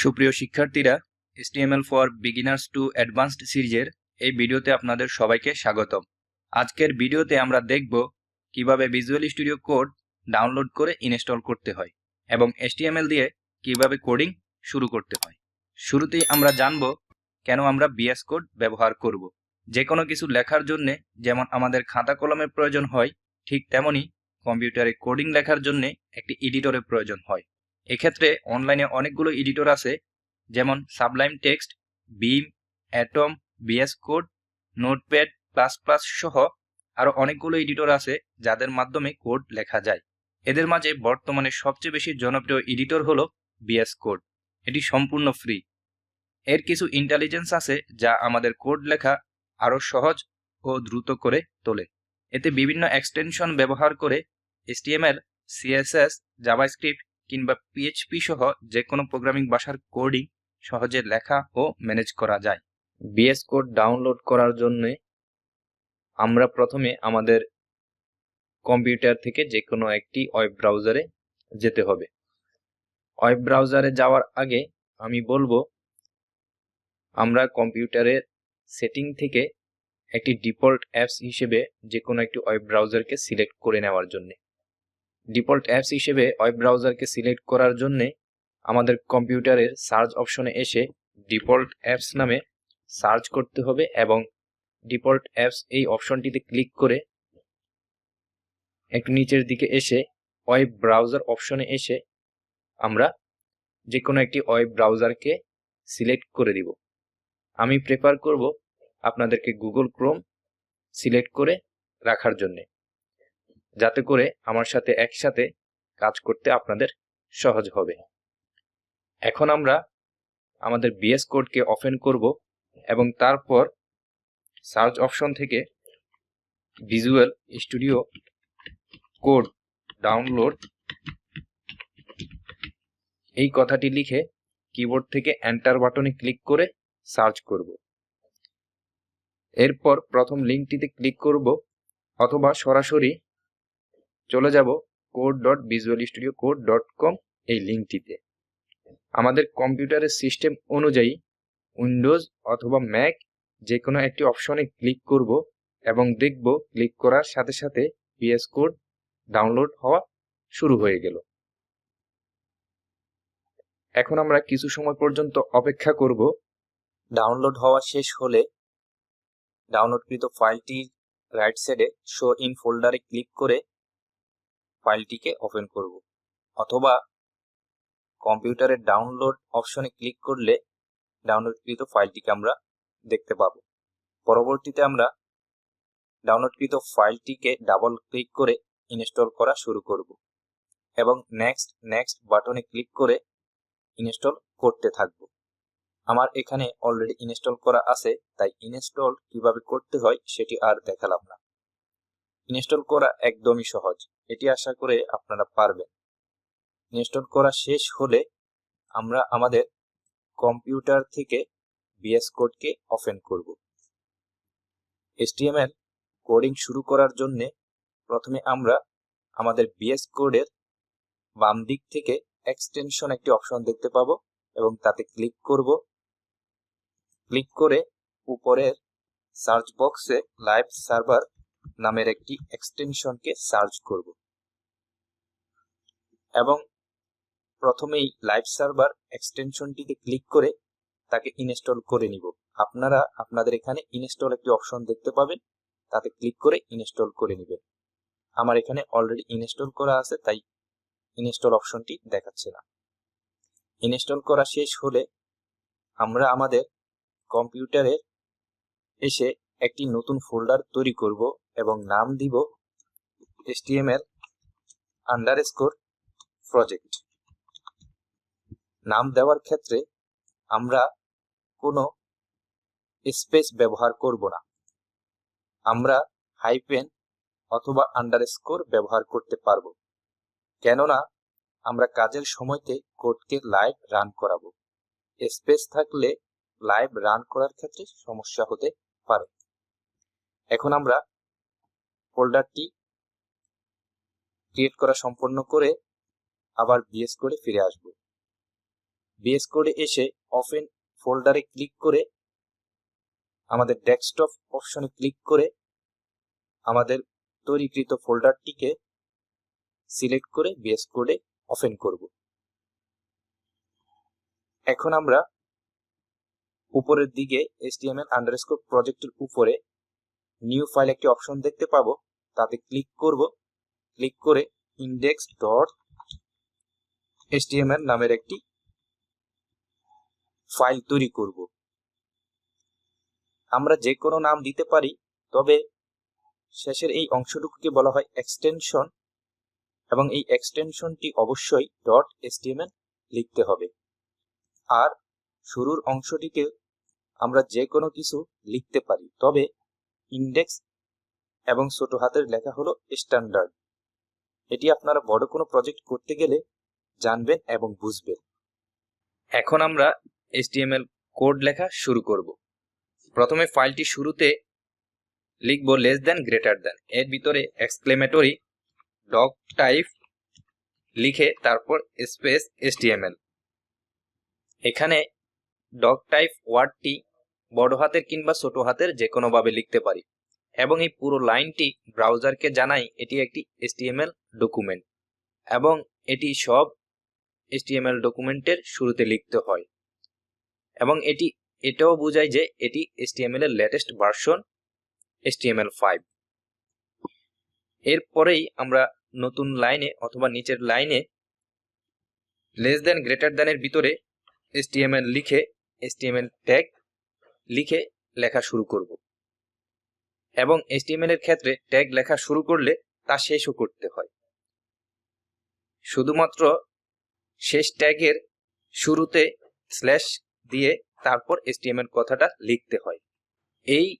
সুপ্রিয় শিক্ষার্থীরা HTML for beginners to advanced সিরিজের এই ভিডিওতে আপনাদের সবাইকে স্বাগতম। আজকের ভিডিওতে আমরা দেখব কীভাবে ভিজুয়াল স্টুডিও কোড ডাউনলোড করে ইনস্টল করতে হয় এবং HTML দিয়ে কীভাবে কোডিং শুরু করতে হয়। শুরুতেই আমরা জানব কেন আমরা বিএস কোড ব্যবহার করব। যে কোনো কিছু লেখার জন্যে, যেমন আমাদের খাতা কলমের প্রয়োজন হয়, ঠিক তেমনই কম্পিউটারে কোডিং লেখার জন্য একটি এডিটরের প্রয়োজন হয়। এক্ষেত্রে অনলাইনে অনেকগুলো এডিটর আছে, যেমন sublime text vim atom VS code notepad plus plus সহ আরও অনেকগুলো এডিটর আছে যাদের মাধ্যমে কোড লেখা যায়। এদের মাঝে বর্তমানে সবচেয়ে বেশি জনপ্রিয় এডিটর হলো বিএস কোড এটি সম্পূর্ণ ফ্রি এর কিছু ইন্টেলিজেন্স আছে যা আমাদের কোড লেখা আরও সহজ ও দ্রুত করে তোলে। এতে বিভিন্ন এক্সটেনশন ব্যবহার করে এস HTML সিএসএস জাভাস্ক্রিপ্ট কিংবা পিএইচপি সহ যে কোনো প্রোগ্রামিং ভাষার কোডিং সহজে লেখা ও ম্যানেজ করা যায়। বিএস কোড ডাউনলোড করার জন্য আমরা প্রথমে আমাদের কম্পিউটার থেকে যে কোনো একটি ওয়েব ব্রাউজারে যেতে হবে। ওয়েব ব্রাউজারে যাওয়ার আগে আমি বলব, আমরা কম্পিউটারের সেটিং থেকে একটি ডিফল্ট অ্যাপস হিসেবে যে কোনো একটি ওয়েব ব্রাউজারকে সিলেক্ট করে নেওয়ার জন্য। ডিফল্ট অ্যাপস হিসেবে ওয়েব ব্রাউজারকে সিলেক্ট করার জন্যে আমাদের কম্পিউটারের সার্চ অপশনে এসে ডিফল্ট অ্যাপস নামে সার্চ করতে হবে এবং ডিফল্ট অ্যাপস এই অপশনটিতে ক্লিক করে একটু নিচের দিকে এসে ওয়েব ব্রাউজার অপশনে এসে আমরা যে কোনো একটি ওয়েব ব্রাউজারকে সিলেক্ট করে দিব। আমি প্রেফার করব আপনাদেরকে গুগল ক্রোম সিলেক্ট করে রাখার জন্যে। যাতে করে আমার সাথে একসাথে কাজ করতে আপনাদের সহজ হবে। এখন আমরা আমাদের বিএস কোডকে ওপেন করব এবং তারপর সার্চ অপশন থেকে ভিজুয়াল স্টুডিও কোড ডাউনলোড এই কথাটি লিখে কিবোর্ড থেকে এন্টার বাটনে ক্লিক করে সার্চ করব। এরপর প্রথম লিঙ্কটিতে ক্লিক করব অথবা সরাসরি চলে যাব code dot visual studio code dot com এই লিঙ্কটিতে আমাদের কম্পিউটারের সিস্টেম অনুযায়ী উইন্ডোজ অথবা ম্যাক যে কোনো একটি অপশনে ক্লিক করব এবং দেখব ক্লিক করার সাথে সাথে পিএস কোড ডাউনলোড হওয়া শুরু হয়ে গেল। এখন আমরা কিছু সময় পর্যন্ত অপেক্ষা করব। ডাউনলোড হওয়া শেষ হলে ডাউনলোডকৃত ফাইলটি রাইট সাইডে শো ইন ফোল্ডারে ক্লিক করে ফাইলটিকে ওপেন করব। অথবা কম্পিউটারের ডাউনলোড অপশনে ক্লিক করলে ডাউনলোডকৃত ফাইলটিকে আমরা দেখতে পাব। পরবর্তীতে আমরা ডাউনলোডকৃত ফাইলটিকে ডাবল ক্লিক করে ইনস্টল করা শুরু করব এবং নেক্সট নেক্সট বাটনে ক্লিক করে ইনস্টল করতে থাকব। আমার এখানে অলরেডি ইনস্টল করা আছে, তাই ইনস্টল কীভাবে করতে হয় সেটি আর দেখালাম না। ইনস্টল করা একদমই সহজ। এটি আশা করে আপনারা পারবেন। ইনস্টল করা শেষ হলে আমরা আমাদের কম্পিউটার থেকে বিএস কোডকে ওপেন করব। HTML কোডিং শুরু করার জন্য প্রথমে আমরা আমাদের বিএস কোডের বাম দিক থেকে এক্সটেনশন একটি অপশন দেখতে পাবো এবং তাতে ক্লিক করব। ক্লিক করে উপরের সার্চ বক্সে লাইভ সার্ভার নামের একটি এক্সটেনশনকে সার্চ করব। এবং প্রথমেই লাইভ সার্ভার এক্সটেনশনটিতে ক্লিক করে তাকে ইনস্টল করে নিব। আপনারা, আপনাদের এখানে ইনস্টল একটি অপশন দেখতে পাবেন। তাতে ক্লিক করে ইনস্টল করে নেবেন। আমার এখানে অলরেডি ইনস্টল করা আছে, তাই ইনস্টল অপশনটি দেখাচ্ছে না। ইনস্টল করা শেষ হলে আমরা আমাদের কম্পিউটারের এসে একটি নতুন ফোল্ডার তৈরি করব। এবং নাম দিব html আন্ডারস্কোর প্রজেক্ট নাম দেওয়ার ক্ষেত্রে আমরা কোনো স্পেস ব্যবহার করব না। আমরা হাইপেন অথবা আন্ডারস্কোর ব্যবহার করতে পারব। কেননা আমরা কাজের সময়তে কোডকে লাইভ রান করাবো। স্পেস থাকলে লাইভ রান করার ক্ষেত্রে সমস্যা হতে পারে। এখন আমরা ফোল্ডারটি ক্রিয়েট করা সম্পন্ন করে আবার বিএস করে ফিরে আসব। বিএস কোডে এসে ওপেন ফোল্ডারে ক্লিক করে আমাদের ডেস্কটপ অপশনে ক্লিক করে আমাদের তৈরিকৃত ফোল্ডারটিকে সিলেক্ট করে বিএস কোডে ওপেন করব। এখন আমরা উপরের দিকে HTML আন্ডারস্কোর প্রজেক্টের উপরে নিউ ফাইল একটি অপশন দেখতে পাবো। তাতে ক্লিক করব। ক্লিক করে ইন্ডেক্স ডট HTML নামের একটি ফাইল তৈরি করব। আমরা যে কোনো নাম দিতে পারি, তবে শেষের এই অংশটুকুকে বলা হয় এক্সটেনশন এবং এই এক্সটেনশনটি অবশ্যই ডট এসটিএমএল লিখতে হবে। আর শুরুর অংশটিকে আমরা যে কোনো কিছু লিখতে পারি, তবে ইন্ডেক্স এবং ছোট হাতের লেখা হলো স্ট্যান্ডার্ড। এটি আপনারা বড় কোনো প্রজেক্ট করতে গেলে জানবেন এবং বুঝবেন। এখন আমরা HTML কোড লেখা শুরু করব। প্রথমে ফাইলটি শুরুতে লিখব লেস দেন গ্রেটার দেন এর ভিতরে এক্সক্লেমেটরি ডক টাইপ লিখে তারপর স্পেস HTML এখানে ডক টাইপ ওয়ার্ডটি বড় হাতের কিংবা ছোট হাতের যে কোনোভাবে লিখতে পারি। এবং এই পুরো লাইনটি ব্রাউজারকে জানাই এটি একটি HTML ডকুমেন্ট এবং এটি সব HTML ডকুমেন্টের শুরুতে লিখতে হয়। এবং এটি, এটাও বোঝায় যে এটি HTML এর লেটেস্ট ভার্সন এসটিএমএল ফাইভ এরপরেই আমরা নতুন লাইনে অথবা নিচের লাইনে লেস দেন গ্রেটার দেনের ভিতরে HTML লিখে HTML ট্যাগ লিখে লেখা শুরু করব। এবং HTML এর ক্ষেত্রে ট্যাগ লেখা শুরু করলে তা শেষও করতে হয়। শুধুমাত্র শেষ ট্যাগের শুরুতে স্ল্যাশ দিয়ে তারপর HTML কথাটা লিখতে হয়। এই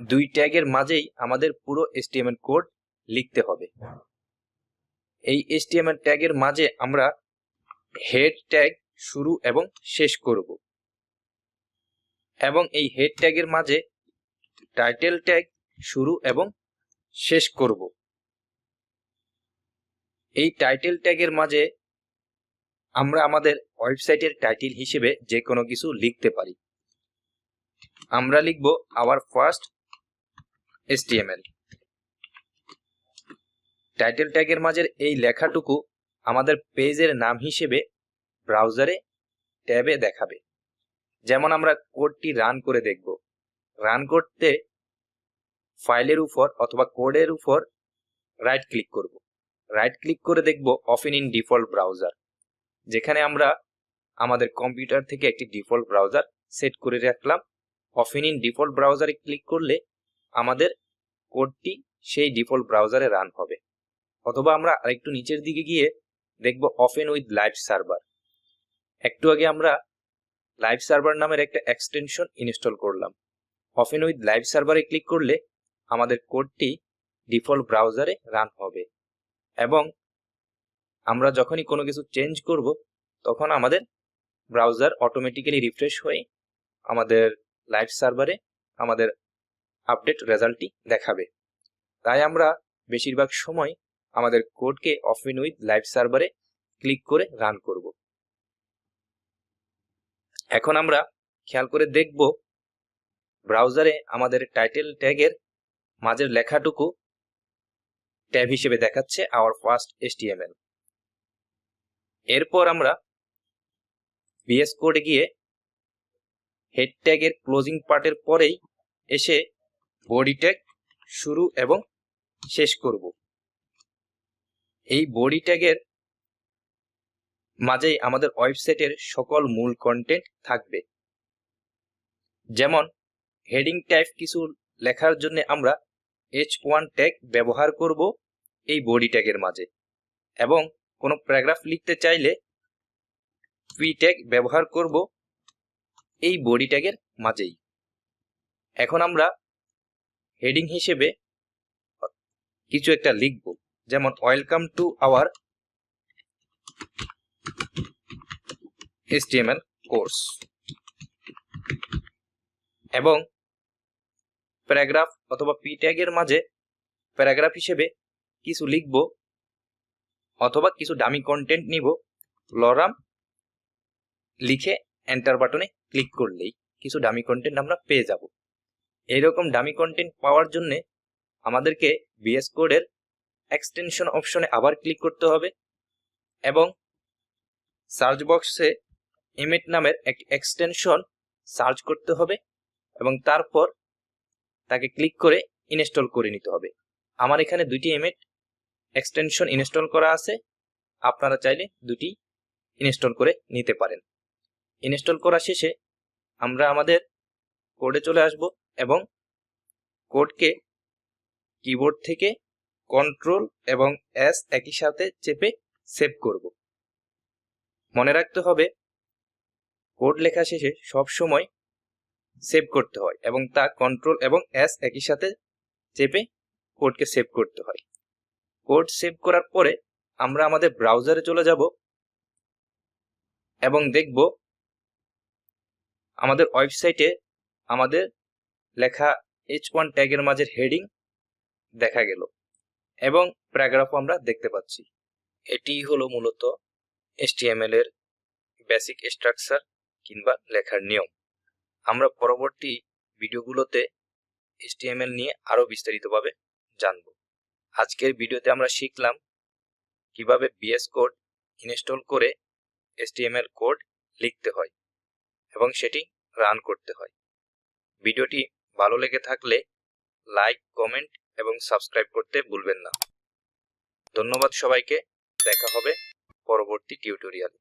দুই ট্যাগের মাঝেই আমাদের পুরো HTML কোড লিখতে হবে। এই HTML ট্যাগের মাঝে আমরা হেড ট্যাগ শুরু এবং শেষ করব। এবং এই হেড ট্যাগের মাঝে টাইটেল ট্যাগ শুরু এবং শেষ করব। এই টাইটেল ট্যাগের মাঝে আমরা আমাদের ওয়েবসাইটের টাইটেল হিসেবে যে কোনো কিছু লিখতে পারি। আমরা লিখব আওয়ার ফার্স্ট HTML টাইটেল ট্যাগের মাঝের এই লেখাটুকু আমাদের পেজের নাম হিসেবে ব্রাউজারে ট্যাবে দেখাবে। যেমন আমরা কোডটি রান করে দেখব। রান করতে ফাইলের উপর অথবা কোডের উপর রাইট ক্লিক করব। রাইট ক্লিক করে দেখব অফেন ইন ডিফল্ট ব্রাউজার যেখানে আমরা আমাদের কম্পিউটার থেকে একটি ডিফল্ট ব্রাউজার সেট করে রাখলাম। অফেন ইন ডিফল্ট ব্রাউজারে ক্লিক করলে আমাদের কোডটি সেই ডিফল্ট ব্রাউজারে রান হবে। অথবা আমরা আরেকটু নিচের দিকে গিয়ে দেখব অফেন উইথ লাইভ সার্ভার একটু আগে আমরা লাইভ সার্ভার নামের একটা এক্সটেনশন ইনস্টল করলাম। অফেন উইথ লাইভ সার্ভারে ক্লিক করলে আমাদের কোডটি ডিফল্ট ব্রাউজারে রান হবে। এবং আমরা যখনই কোনো কিছু চেঞ্জ করব, তখন আমাদের ব্রাউজার অটোমেটিক্যালি রিফ্রেশ হয়ে আমাদের লাইভ সার্ভারে আমাদের আপডেট রেজাল্টটি দেখাবে। তাই আমরা বেশিরভাগ সময় আমাদের কোডকে অফিন উইথ লাইভ সার্ভারে ক্লিক করে রান করব। এখন আমরা খেয়াল করে দেখব, ব্রাউজারে আমাদের টাইটেল ট্যাগের মাঝের লেখাটুকু ট্যাব হিসেবে দেখাচ্ছে আওয়ার ফার্স্ট HTML এরপর আমরা বিএস কোডে গিয়ে হেড ট্যাগের ক্লোজিং পার্টের পরেই এসে বডি ট্যাগ শুরু এবং শেষ করব। এই বডি ট্যাগের মাঝেই আমাদের ওয়েবসাইটের সকল মূল কন্টেন্ট থাকবে। যেমন হেডিং টাইপ কিছু লেখার জন্য আমরা এইচ ওয়ান ট্যাগ ব্যবহার করব এই বডি ট্যাগের মাঝে। এবং কোনো প্যারাগ্রাফ লিখতে চাইলে পি ট্যাগ ব্যবহার করব এই বডি ট্যাগের মাঝেই। এখন আমরা হেডিং হিসেবে কিছু একটা লিখব, যেমন welcome to our HTML course এবং প্যারাগ্রাফ অথবা পি ট্যাগের মাঝে প্যারাগ্রাফ হিসেবে কিছু লিখব অথবা কিছু ডামি কন্টেন্ট নিব। লরাম লিখে এন্টার বাটনে ক্লিক করলেই কিছু ডামি কন্টেন্ট আমরা পেয়ে যাব। এইরকম ডামি কন্টেন্ট পাওয়ার জন্য আমাদেরকে বিএস কোডের এক্সটেনশন অপশনে আবার ক্লিক করতে হবে এবং সার্চ বক্সে ইমেট নামের একটি এক্সটেনশন সার্চ করতে হবে এবং তারপর তাকে ক্লিক করে ইনস্টল করে নিতে হবে। আমার এখানে দুইটি এমেট এক্সটেনশন ইনস্টল করা আছে। আপনারা চাইলে দুটি ইনস্টল করে নিতে পারেন। ইনস্টল করা শেষে আমরা আমাদের কোডে চলে আসব এবং কোডকে কিবোর্ড থেকে কন্ট্রোল এবং এস একই সাথে চেপে সেভ করব। মনে রাখতে হবে কোড লেখা শেষে সব সময় সেভ করতে হয় এবং তা কন্ট্রোল এবং এস একই সাথে চেপে কোডকে সেভ করতে হয়। কোড সেভ করার পরে আমরা আমাদের ব্রাউজারে চলে যাব এবং দেখব আমাদের ওয়েবসাইটে আমাদের লেখা এইচ ওয়ান ট্যাগের মাঝের হেডিং দেখা গেল এবং প্যারাগ্রাফও আমরা দেখতে পাচ্ছি। এটি হলো মূলত HTML এর বেসিক স্ট্রাকচার কিংবা লেখার নিয়ম। আমরা পরবর্তী ভিডিওগুলোতে HTML নিয়ে আরও বিস্তারিতভাবে জানব। আজকের ভিডিওতে আমরা শিখলাম কীভাবে বিএস কোড ইনস্টল করে HTML কোড লিখতে হয় এবং সেটি রান করতে হয়। ভিডিওটি ভালো লেগে থাকলে লাইক কমেন্ট এবং সাবস্ক্রাইব করতে ভুলবেন না। ধন্যবাদ সবাইকে। দেখা হবে পরবর্তী টিউটোরিয়ালে